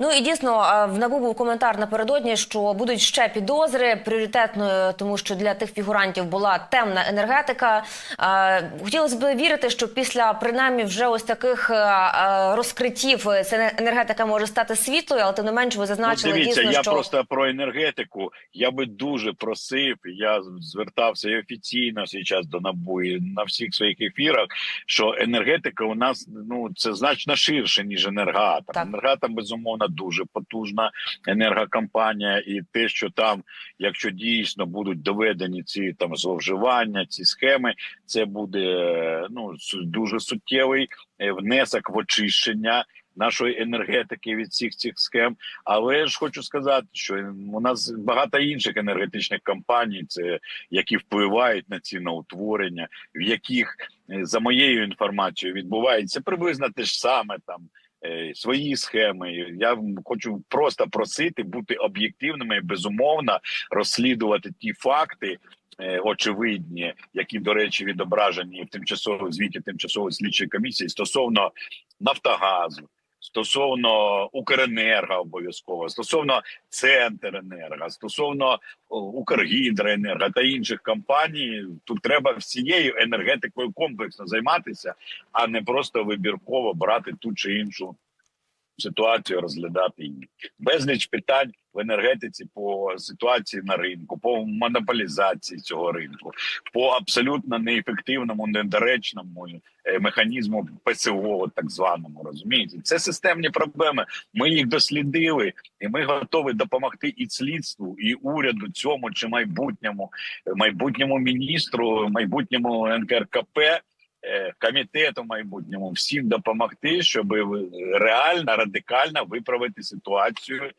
Ну і дійсно в НАБУ був коментар напередодні, що будуть ще підозри пріоритетною, тому що для тих фігурантів була темна енергетика. Хотілося б вірити, що після принаймні вже ось таких розкриттів е, ця енергетика може стати світлою, але тим не менш ви зазначили ну, дивіться, дійсно, я що просто про енергетику. Я би дуже просив. Я звертався і офіційно зараз до НАБУ і на всіх своїх ефірах. Що енергетика у нас ну це значно ширше ніж енергоатом. Так. Енергоатом, безумовно дуже потужна енергокомпанія, і те, що там, якщо дійсно будуть доведені ці там зловживання, ці схеми, це буде е, ну дуже суттєвий е, внесок в очищення нашої енергетики від всіх цих схем. Але ж хочу сказати, що у нас багато інших енергетичних компаній, це які впливають на ціноутворення, в яких е, за моєю інформацією відбувається приблизно те ж саме там. Е, Свої схеми. Я хочу просто просити бути об'єктивними безумовно розслідувати ті факти, е, очевидні, які до речі відображені в тимчасовому звіті тимчасової слідчої комісії стосовно Нафтогазу, стосовно Укренерго обов'язково, стосовно Центренерго, стосовно Укргідроенерго та інших компаній. Тут треба всією енергетикою комплексно займатися, а не просто вибірково брати ту чи іншу ситуацію, розглядати її. Безліч питань енергетиці по ситуації на ринку, по монополізації цього ринку, по абсолютно неефективному, недоречному е, механізму ПСО, так званому, розумієте, це системні проблеми. Ми їх дослідили, і ми готові допомогти і слідству, і уряду цьому чи майбутньому, майбутньому міністру, майбутньому НКРКП. е, Комітету майбутньому всім допомогти, щоб реально радикально виправити ситуацію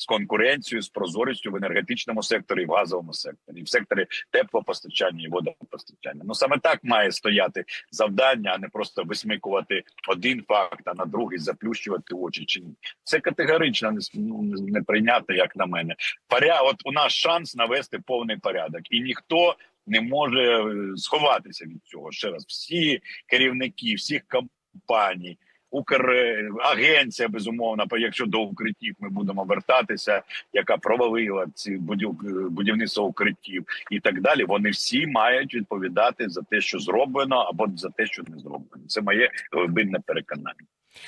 з конкуренцією, з прозорістю в енергетичному секторі, в газовому секторі, в секторі теплопостачання і водопостачання. Ну саме так має стояти завдання, а не просто висмикувати один факт, а на другий заплющувати очі. Чи ні це категорично не, ну, не прийнято, як на мене. Паря, от у нас шанс навести повний порядок, і ніхто не може е, сховатися від цього. Ще раз, всі керівники, всіх компаній. Украгенція безумовно, якщо до укриттів ми будемо вертатися, яка провалила ці будів- будівництво укриттів і так далі. Вони всі мають відповідати за те, що зроблено, або за те, що не зроблено. Це моє глибинне переконання.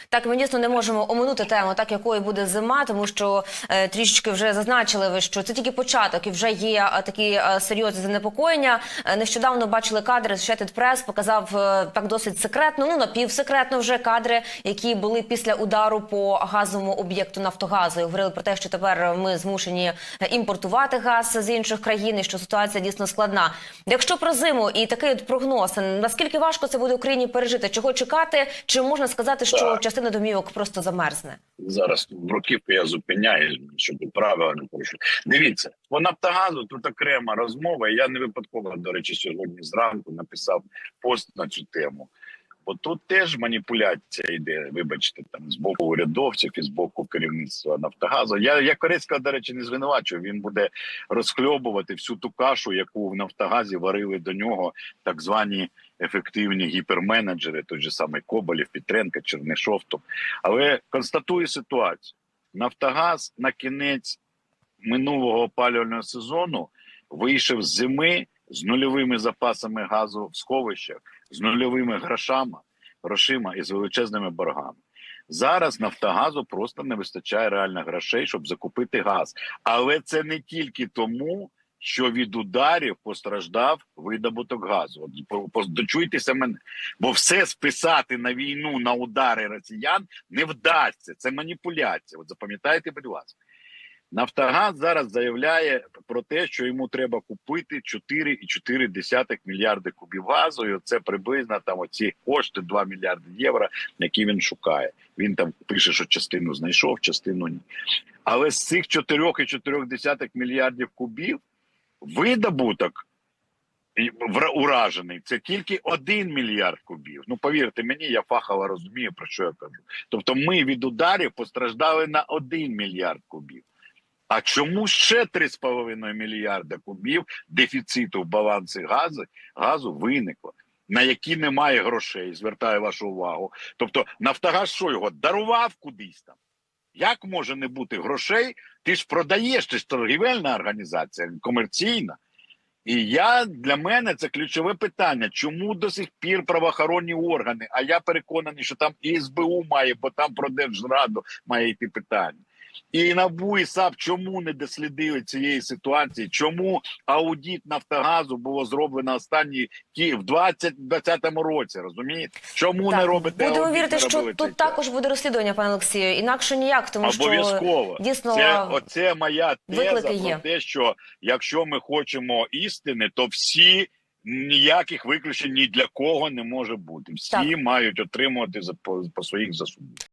Так, ми дійсно не можемо оминути тему, так якою буде зима, тому що е, трішечки вже зазначили ви, що це тільки початок, і вже є е, такі е, серйозні занепокоєння. Е, нещодавно бачили кадри. Associated Press показав е, так досить секретно, ну напівсекретно вже кадри, які були після удару по газовому об'єкту Нафтогазу. І говорили про те, що тепер ми змушені е, імпортувати газ з інших країн, і що ситуація дійсно складна. Якщо про зиму і такий от прогноз, наскільки важко це буде Україні пережити? Чого чекати? Чи можна сказати, що Частина домівок просто замерзне? Зараз в роківку я зупиняю, щоб правильно прошу. Дивіться, по Нафтогазу тут окрема розмова. Я не випадково, до речі, сьогодні зранку написав пост на цю тему. Бо тут теж маніпуляція йде, вибачте, там з боку урядовців і з боку керівництва Нафтогазу. Я я Корецького, до речі, не звинувачую. Він буде розхльобувати всю ту кашу, яку в Нафтогазі варили до нього так звані ефективні гіперменеджери, той же самий Коболєв, Петренко, Чернишов. Але констатую ситуацію: Нафтогаз на кінець минулого опалювального сезону вийшов з зими з нульовими запасами газу в сховищах, з нульовими грошами, грошима і з величезними боргами. Зараз Нафтогазу просто не вистачає реально грошей, щоб закупити газ. Але це не тільки тому, що від ударів постраждав видобуток газу. От дочуйтеся мене, бо все списати на війну на удари росіян не вдасться. Це маніпуляція. От запам'ятайте, будь ласка. Нафтогаз зараз заявляє про те, що йому треба купити 4,4 мільярди кубів газу. І це приблизно там оці кошти 2 мільярди євро, які він шукає. Він там пише, що частину знайшов, частину ні. Але з цих 4,4 мільярдів кубів видобуток уражений це тільки 1 мільярд кубів. Ну повірте мені, я фахово розумію про що я кажу. Тобто, ми від ударів постраждали на 1 мільярд кубів. А чому ще 3,5 мільярда кубів дефіциту в балансі газу, газу виникло, на які немає грошей? Звертаю вашу увагу. Тобто, Нафтогаз що його дарував кудись там? Як може не бути грошей? Ти ж продаєш, ти ж торгівельна організація, комерційна. І я для мене це ключове питання. Чому до сих пір правоохоронні органи? А я переконаний, що там і СБУ має, бо там про Держраду має йти питання. І НАБУ і САП чому не дослідили цієї ситуації? Чому аудит Нафтогазу було зроблено останні ті в 2020 році? Розумієте? Чому не робите будемо вірити, що робили тут цей також буде розслідування, пане Олексію. Інакше ніяк, тому що Обов'язково дійсно це оце моя теза про є. те, що якщо ми хочемо істини, то всі ніяких виключень ні для кого не може бути. Всі Так. мають отримувати за по, по своїх заслугах.